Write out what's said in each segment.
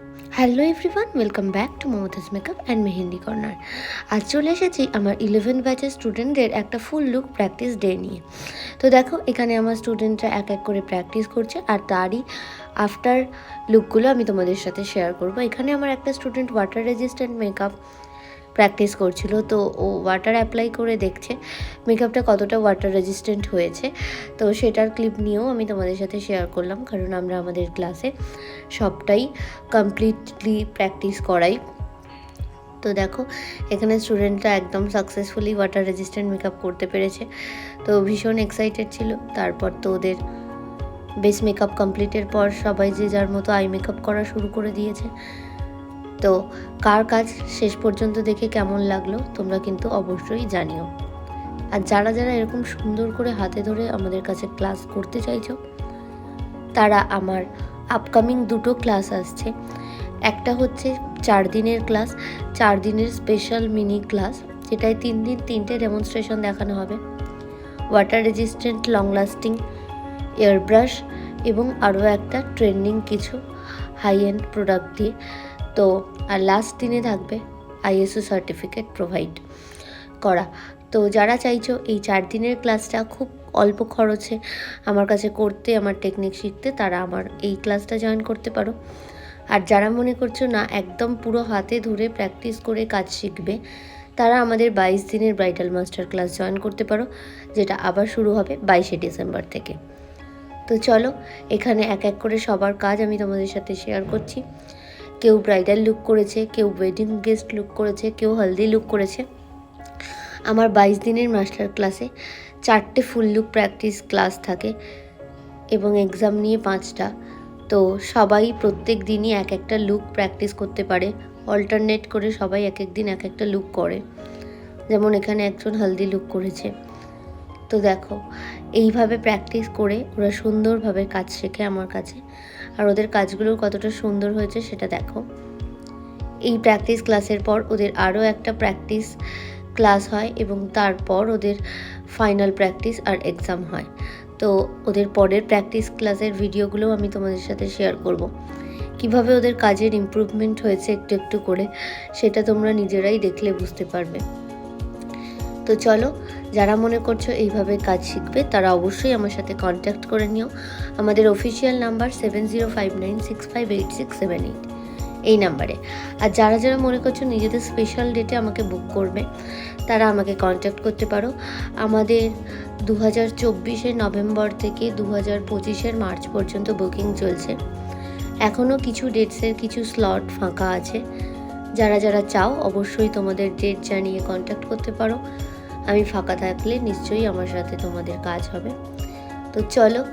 Hello everyone welcome back to Mumtaz makeup and mehendi corner আজ চলে এসেছি আমার ইলেভেন ব্যাচের স্টুডেন্টদের একটা ফুল লুক প্র্যাকটিস ডে নিয়ে। তো দেখো, এখানে আমার স্টুডেন্টরা এক এক করে প্র্যাকটিস করছে আর তারই আফটার লুকগুলো আমি তোমাদের সাথে শেয়ার করব। এখানে আমার একটা student water resistant makeup practice করছিল। তো ও ওয়াটার অ্যাপ্লাই করে দেখছে। মেকআপটা কতটা ওয়াটার রেজিস্ট্যান্ট হয়েছে। তো সেটার ক্লিপ নিয়েও আমি তোমাদের সাথে শেয়ার করলাম। কারণ আমরা আমাদের ক্লাসে সবটাই কমপ্লিটলি প্র্যাকটিস করাই। তো দেখো, এখানে স্টুডেন্টরা একদম সাকসেসফুলি ওয়াটার রেজিস্ট্যান্ট মেকআপ করতে পেরেছে। তো ভীষণ এক্সাইটেড ছিল। তারপর তো ওদের বেস মেকআপ কমপ্লিটের পর সবাই যে যার মতো আই মেকআপ করা শুরু করে দিয়েছে। তো কার কাজ শেষ পর্যন্ত দেখে কেমন লাগল, তোমরা কিন্তু অবশ্যই জানিও। আর যারা যারা এরকম সুন্দর করে হাতে ধরে আমাদের কাছে ক্লাস করতে চাইছো, তারা আমার আপকামিং দুটো ক্লাস আসছে। একটা হচ্ছে চার দিনের ক্লাস, চার দিনের স্পেশাল মিনি ক্লাস যেটায় তিন দিন তিনটে ডেমনস্ট্রেশন দেখানো হবে। Water resistant long lasting air brush এবং আরও একটা ট্রেন্ডিং কিছু হাই এন্ড প্রোডাক্ট দিয়ে। তো আর লাস্ট দিনে থাকবে আইএসও সার্টিফিকেট প্রোভাইড করা। তো যারা চাইছো এই চার দিনের ক্লাসটা খুব অল্প খরচে আমার কাছে করতে, আমার টেকনিক শিখতে, তারা আমার এই ক্লাসটা জয়েন করতে পারো। আর যারা মনে করছ না, একদম পুরো হাতে ধরে প্র্যাকটিস করে কাজ শিখবে, তারা আমাদের বাইশ দিনের ব্রাইডাল মাস্টার ক্লাস জয়েন করতে পারো, যেটা আবার শুরু হবে বাইশে ডিসেম্বর থেকে। তো চলো, এখানে এক এক করে সবার কাজ আমি তোমাদের সাথে শেয়ার করছি। কেউ ব্রাইডাল লুক করেছে, কেউ ওয়েডিং গেস্ট লুক করেছে, কেউ হলদি লুক করেছে। আমার বাইশ দিনের মাস্টার ক্লাসে চারটে ফুল লুক প্র্যাকটিস ক্লাস থাকে এবং এক্সাম নিয়ে পাঁচটা। তো সবাই প্রত্যেক দিনই এক একটা লুক প্র্যাকটিস করতে পারে। অল্টারনেট করে সবাই এক এক দিন এক একটা লুক করে। যেমন এখানে একজন হলদি লুক করেছে। তো দেখো, এইভাবে প্র্যাকটিস করে ওরা সুন্দরভাবে কাজ শেখে আমার কাছে। আর ওদের কাজগুলো কতটা সুন্দর হয়েছে সেটা দেখো। এই প্র্যাকটিস ক্লাসের পর ওদের আরও একটা প্র্যাকটিস ক্লাস হয় এবং তারপর ওদের ফাইনাল প্র্যাকটিস আর এক্সাম হয়। তো ওদের পরের প্র্যাকটিস ক্লাসের ভিডিওগুলো আমি তোমাদের সাথে শেয়ার করব। কীভাবে ওদের কাজের ইমপ্রুভমেন্ট হয়েছে একটু একটু করে, সেটা তোমরা নিজেরাই দেখলে বুঝতে পারবে। তো চলো, যারা মনে করছ এইভাবে কাজ শিখবে, তারা অবশ্যই আমার সাথে কন্ট্যাক্ট করে নিও। আমাদের official number seven zero five nine six five eight six seven eight এই নাম্বারে আর যারা যারা মনে করছ নিজেদের স্পেশাল ডেটে আমাকে বুক করবে, তারা আমাকে কন্ট্যাক্ট করতে পারো। আমাদের দু হাজার চব্বিশের নভেম্বর থেকে দু হাজার পঁচিশের মার্চ পর্যন্ত বুকিং চলছে। এখনও কিছু ডেটসের কিছু স্লট ফাঁকা আছে। যারা যারা চাও, অবশ্যই তোমাদের ডেট জানিয়ে কন্ট্যাক্ট করতে পারো। আমি ফাঁকা থাকলে নিশ্চয়ই আমার সাথে তোমাদের কাজ হবে। তো চলো,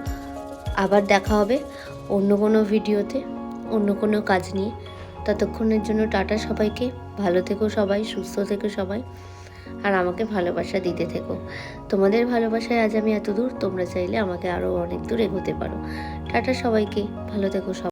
আবার দেখা হবে অন্য কোনো ভিডিওতে, অন্য কোনো কাজ নিয়ে। ততক্ষণের জন্য টাটা সবাইকে, ভালো থেকো সবাই, সুস্থ থেকো সবাই, আর আমাকে ভালোবাসা দিতে থেকো। তোমাদের ভালোবাসায় আজ আমি এত দূর তোমরা চাইলে আমাকে আরও অনেক দূর এগোতে পারো। টাটা সবাইকে, ভালো থেকো সবাই